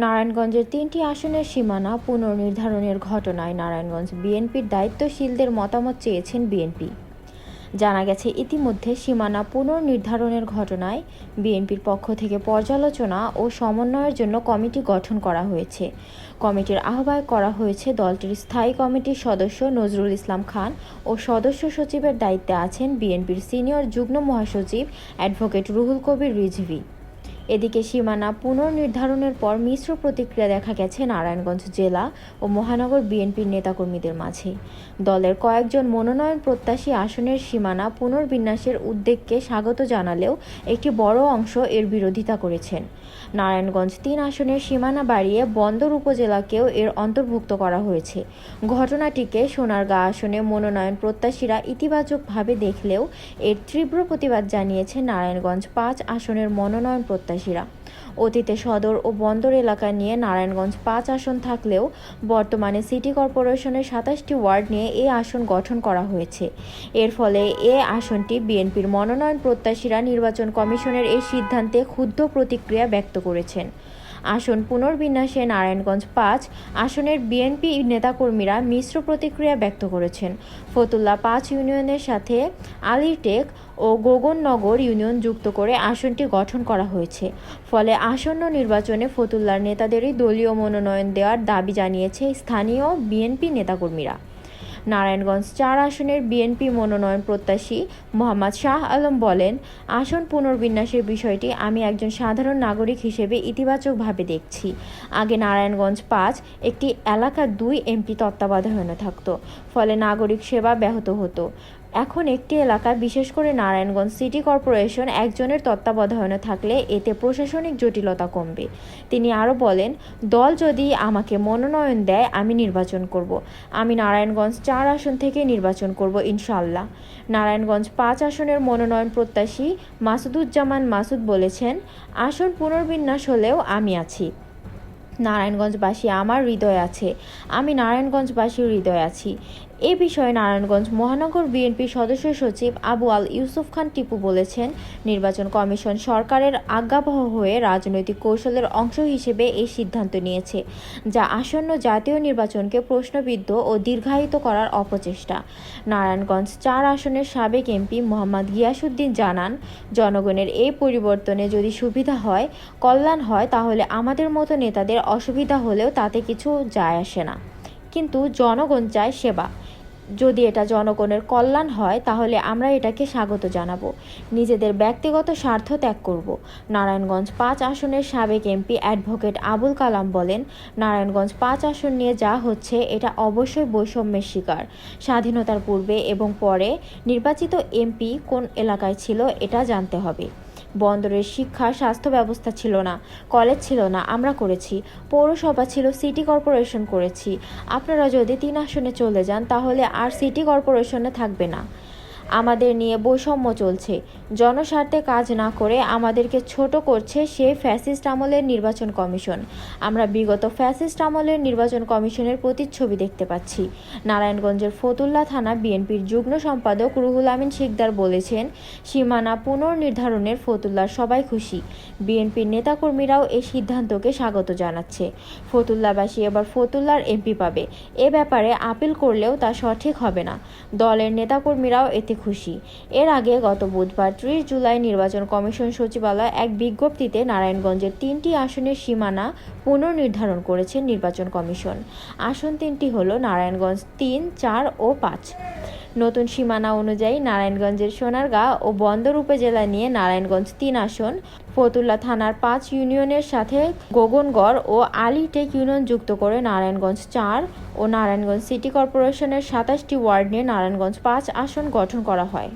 নারায়ণগঞ্জের তিনটি আসনের সীমানা পুনর্নির্ধারণের ঘটনায় নারায়ণগঞ্জ বিএনপির দায়িত্বশীলদের মতামত চেয়েছেন বিএনপি। জানা গেছে, ইতিমধ্যে সীমানা পুনর্নির্ধারণের ঘটনায় বিএনপির পক্ষ থেকে পর্যালোচনা ও সমন্বয়ের জন্য কমিটি গঠন করা হয়েছে। কমিটির আহ্বায়ক করা হয়েছে দলটির স্থায়ী কমিটির সদস্য নজরুল ইসলাম খান ও সদস্য সচিবের দায়িত্বে আছেন বিএনপির সিনিয়র যুগ্ম মহাসচিব অ্যাডভোকেট রুহুল কবির রিজভী। এদিকে সীমানা পুনর্নির্ধারণের পর মিশ্র প্রতিক্রিয়া দেখা গেছে নারায়ণগঞ্জ জেলা ও মহানগর বিএনপির নেতাকর্মীদের মাঝে। দলের কয়েকজন মনোনয়ন প্রত্যাশী আসনের সীমানা পুনর্বিন্যাসের উদ্যোগকে স্বাগত জানালেও একটি বড় অংশ এর বিরোধিতা করেছেন। নারায়ণগঞ্জ তিন আসনের সীমানা বাড়িয়ে বন্দর উপজেলাকেও এর অন্তর্ভুক্ত করা হয়েছে। ঘটনাটিকে সোনারগাঁ আসনে মনোনয়ন প্রত্যাশীরা ইতিবাচকভাবে দেখলেও এর তীব্র প্রতিবাদ জানিয়েছে নারায়ণগঞ্জ পাঁচ আসনের মনোনয়ন প্রত্যাশীরা অতীতে সদর ও বন্দর এলাকা নিয়ে নারায়ণগঞ্জ পাঁচ আসন থাকলেও বর্তমানে সিটি কর্পোরেশনের সাতাশটি ওয়ার্ড নিয়ে এই আসন গঠন করা হয়েছে। এর ফলে এ আসনটি বিএনপির মনোনয়ন প্রত্যাশীরা নির্বাচন কমিশনের এই সিদ্ধান্তে ক্ষুব্ধ প্রতিক্রিয়া ব্যক্ত করেছেন। আসন পুনর্বিন্যাসে নারায়ণগঞ্জ পাঁচ, আসনের বিএনপি নেতাকর্মীরা মিশ্র প্রতিক্রিয়া ব্যক্ত করেছেন। ফতুল্লা পাঁচ ইউনিয়নের সাথে আলিটেক ও গগননগর ইউনিয়ন যুক্ত করে আসনটি গঠন করা হয়েছে। ফলে আসন্ন নির্বাচনে ফতুল্লার নেতাদেরই দলীয় মনোনয়ন দেওয়ার দাবি জানিয়েছে স্থানীয় বিএনপি নেতাকর্মীরা। নারায়ণগঞ্জ চার আসনের বিএনপি মনোনয়ন প্রত্যাশী মোহাম্মদ শাহ আলম বলেন, আসন পুনর্বিন্যাসের বিষয়টি আমি একজন সাধারণ নাগরিক হিসেবে ইতিবাচকভাবে দেখছি। আগে নারায়ণগঞ্জ পাঁচ, একটি এলাকা দুই এমপি তত্ত্বাবধানে থাকত, ফলে নাগরিক সেবা ব্যাহত হতো। এখন একটি এলাকা, বিশেষ করে নারায়ণগঞ্জ সিটি কর্পোরেশন, একজনের তত্ত্বাবধানে থাকলে এতে প্রশাসনিক জটিলতা কমবে। তিনি আরও বলেন, দল যদি আমাকে মনোনয়ন দেয়, আমি নির্বাচন করব। আমি নারায়ণগঞ্জ চার আসন থেকে নির্বাচন করব ইনশাল্লাহ নারায়ণগঞ্জ পাঁচ আসনের মনোনয়ন প্রত্যাশী মাসুদুজ্জামান মাসুদ বলেছেন, আসন পুনর্বিন্যাস হলেও আমি আছি। নারায়ণগঞ্জবাসী আমার হৃদয় আছে। আমি নারায়ণগঞ্জবাসীর হৃদয় আছি। এ বিষয়ে নারায়ণগঞ্জ মহানগর বিএনপির সদস্য সচিব আবু আল ইউসুফ খান টিপু বলেছেন, নির্বাচন কমিশন সরকারের আজ্ঞাবহ হয়ে রাজনৈতিক কৌশলের অংশ হিসেবে এই সিদ্ধান্ত নিয়েছে, যা আসন্ন জাতীয় নির্বাচনকে প্রশ্নবিদ্ধ ও দীর্ঘায়িত করার অপচেষ্টা নারায়ণগঞ্জ চার আসনের সাবেক এমপি মোহাম্মদ গিয়াসুদ্দিন জানান, জনগণের এই পরিবর্তনে যদি সুবিধা হয়, কল্যাণ হয়, তাহলে আমাদের মতো নেতাদের অসুবিধা হলেও তাতে কিছু যায় আসে না। কিন্তু জনগণ চায় সেবা। যদি এটা জনগণের কল্যাণ হয়, তাহলে আমরা এটাকে স্বাগত জানাব। নিজেদের ব্যক্তিগত স্বার্থ ত্যাগ করব। নারায়ণগঞ্জ পাঁচ আসনের সাবেক এমপি অ্যাডভোকেট আবুল কালাম বলেন, নারায়ণগঞ্জ পাঁচ আসন নিয়ে যা হচ্ছে, এটা অবশ্যই বৈষম্যের শিকার। স্বাধীনতার পূর্বে এবং পরে নির্বাচিত এমপি কোন এলাকায় ছিল, এটা জানতে হবে। বন্দরের শিক্ষা, স্বাস্থ্য ব্যবস্থা ছিল না, কলেজ ছিল না, আমরা করেছি। পৌরসভা ছিল, সিটি কর্পোরেশন করেছি। আপনারা যদি তিন আসনে চলে যান, তাহলে আর সিটি কর্পোরেশনে থাকবে না। আমাদের নিয়ে বৈষম্য চলছে। জনস্বার্থে কাজ না করে আমাদেরকে ছোট করছে সেই ফ্যাসিস্ট আমলের নির্বাচন কমিশন। আমরা বিগত ফ্যাসিস্ট আমলের নির্বাচন কমিশনের প্রতিচ্ছবি দেখতে পাচ্ছি। নারায়ণগঞ্জের ফতুল্লা থানা বিএনপির যুগ্ম সম্পাদক রুহুল আমিন শিকদার বলেছেন, সীমানা পুনর্নির্ধারণের ফতুল্লার সবাই খুশি। বিএনপির নেতাকর্মীরাও এই সিদ্ধান্তকে স্বাগত জানাচ্ছে। ফতুল্লাবাসী এবার ফতুল্লার এমপি পাবে। এ ব্যাপারে আপিল করলেও তা সঠিক হবে না। দলের নেতাকর্মীরাও এতে খুশি। এর আগে গত বুধবার ত্রিশ জুলাই নির্বাচন কমিশন সচিবালয় এক বিজ্ঞপ্তিতে নারায়ণগঞ্জের তিনটি আসনের সীমানা পুনর্নির্ধারণ করেছে নির্বাচন কমিশন। আসন তিনটি হল নারায়ণগঞ্জ তিন, চার ও পাঁচ। নতুন সীমানা অনুযায়ী নারায়ণগঞ্জের সোনারগাঁ ও বন্দর উপজেলা নিয়ে নারায়ণগঞ্জ তিন আসন, ফতুল্লা থানার পাঁচ ইউনিয়নের সাথে গগনগড় ও আলিটেক ইউনিয়ন যুক্ত করে নারায়ণগঞ্জ চার ও নারায়ণগঞ্জ সিটি কর্পোরেশনের সাতাশটি ওয়ার্ড নিয়ে নারায়ণগঞ্জ পাঁচ আসন গঠন করা হয়।